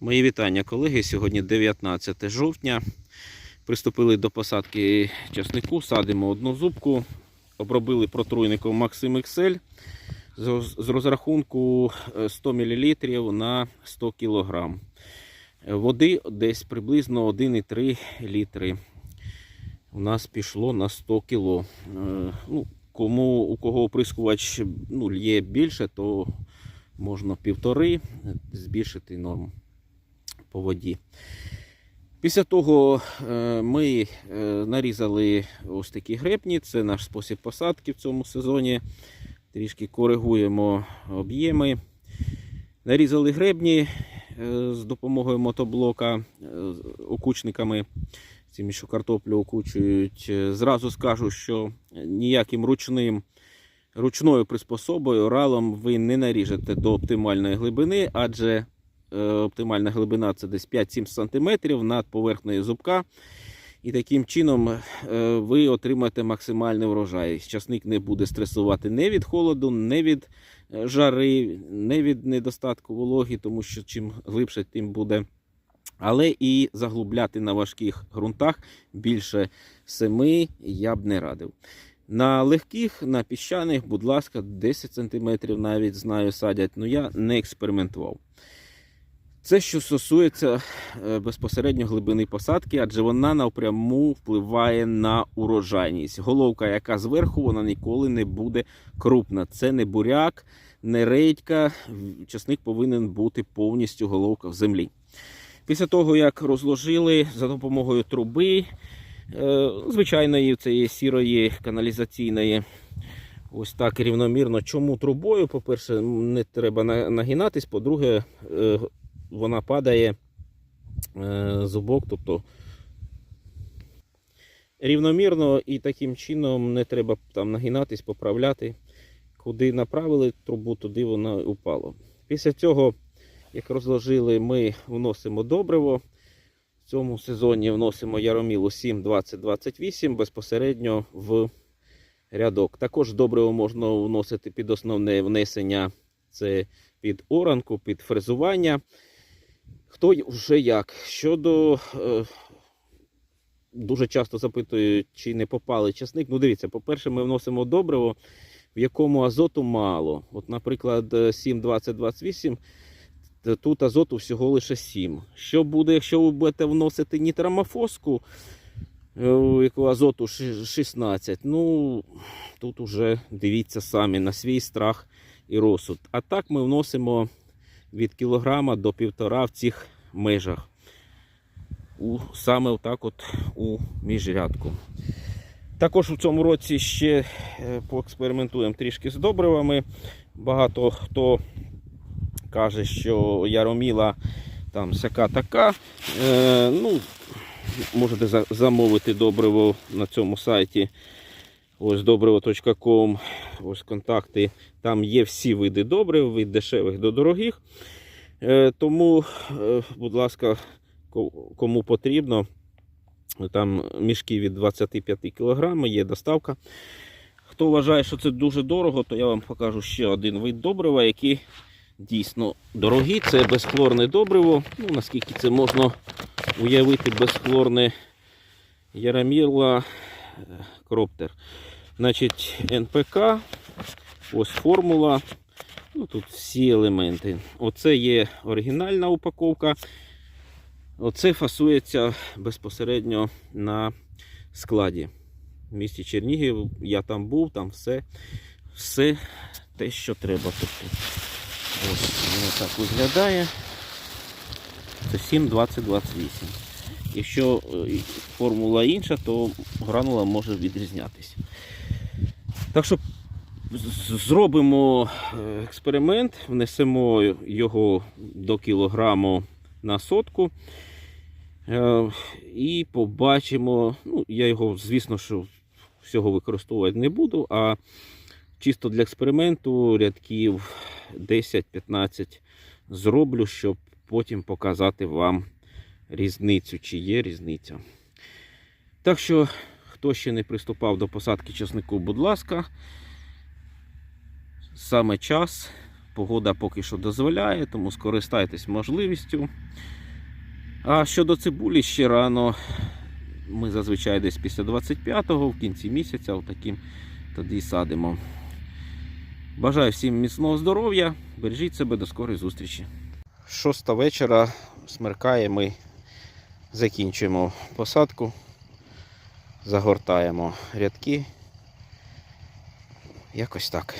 Мої вітання, колеги. Сьогодні 19 жовтня. Приступили до посадки часнику, садимо одну зубку, обробили протруйником Maxim XL з розрахунку е, 100 мл на 100 кг. Води десь приблизно 1,3 літри. У нас пішло на 100 кг. Е, Ну, кому, у кого оприскувач ну, є більше, то можна півтори збільшити норму по воді. Після того е, ми е, нарізали ось такі гребні. Це наш спосіб посадки в цьому сезоні. Трішки коригуємо об'єми. Нарізали гребні е, з допомогою мотоблока окучниками. Цими, що картоплю окучують. Зразу скажу, що ніяким ручним ручною приспособою ралом ви не наріжете до оптимальної глибини, адже оптимальна глибина це десь 5-7 см над поверхнею зубка. І таким чином е, ви отримаєте максимальний врожай. Часник не буде стресувати не від холоду, не від е, жари, не від недостатку вологи, тому що чим глибше, тим буде. Але і заглубляти на важких ґрунтах більше 7 я б не радив. На легких, на піщаних, будь ласка, 10 см навіть знаю, садять, але я не експериментував. Це що стосується е, безпосередньо глибини посадки, адже вона напряму впливає на урожайність. Головка, яка зверху, вона ніколи не буде крупна. Це не буряк, не редька. Часник повинен бути повністю головка в землі. Після того, як розложили за допомогою труби, е, звичайної цієї сірої каналізаційної, ось так рівномірно. Чому трубою? По-перше, не треба нагинатись, по-друге, е, вона падає е, зубок, тобто рівномірно і таким чином не треба там нагинатись, поправляти. Куди направили трубу, туди вона упала. Після цього, як розложили, ми вносимо добриво. В цьому сезоні вносимо Яромілу 7, 20, 28 безпосередньо в рядок. Також добриво можна вносити під основне внесення. Це під оранку, під фрезування. Хто вже як? Щодо е, дуже часто запитують, чи не попали часник. Ну, дивіться, по-перше, ми вносимо добриво, в якому азоту мало. От, наприклад, 7, 20, 28. Тут азоту всього лише 7. Що буде, якщо ви будете вносити нітрамофоску, е, яку азоту 16? Ну, тут уже дивіться самі на свій страх і розсуд. А так ми вносимо від кілограма до півтора в цих межах. У, саме отак от у міжрядку. Також у цьому році ще е, поекспериментуємо трішки з добривами. Багато хто каже, що Яроміла там всяка така. Е, ну, можете замовити добриво на цьому сайті. Ось добриво.com, ось контакти. Там є всі види добрив, від дешевих до дорогих. Е, Тому, е, будь ласка, кому потрібно, там мішки від 25 кг, є доставка. Хто вважає, що це дуже дорого, то я вам покажу ще один вид добрива, який дійсно дорогий. Це безхлорне добриво. Ну, наскільки це можна уявити, безхлорне Ярамірла е, Кроптер. Значить, НПК, ось формула. Ну, тут всі елементи. Оце є оригінальна упаковка. Оце фасується безпосередньо на складі. В місті Чернігів я там був, там все, все те, що треба. Тобто, ось воно так виглядає. Це 7, 20, 28. Якщо е, формула інша, то гранула може відрізнятися. Так що зробимо е, експеримент, внесемо його до кілограму на сотку. Е, І побачимо. Ну, я його, звісно, що всього використовувати не буду, а чисто для експерименту рядків 10-15 зроблю, щоб потім показати вам різницю, чи є різниця. Так що, хто ще не приступав до посадки часнику, будь ласка, саме час Погода поки що дозволяє, тому скористайтесь можливістю. А щодо цибулі ще рано. Ми зазвичай десь після 25-го, в кінці місяця, отаким тоді садимо. Бажаю всім міцного здоров'я, бережіть себе, до скорої зустрічі. Шоста вечора смеркає, ми закінчуємо посадку, загортаємо рядки. Якось так.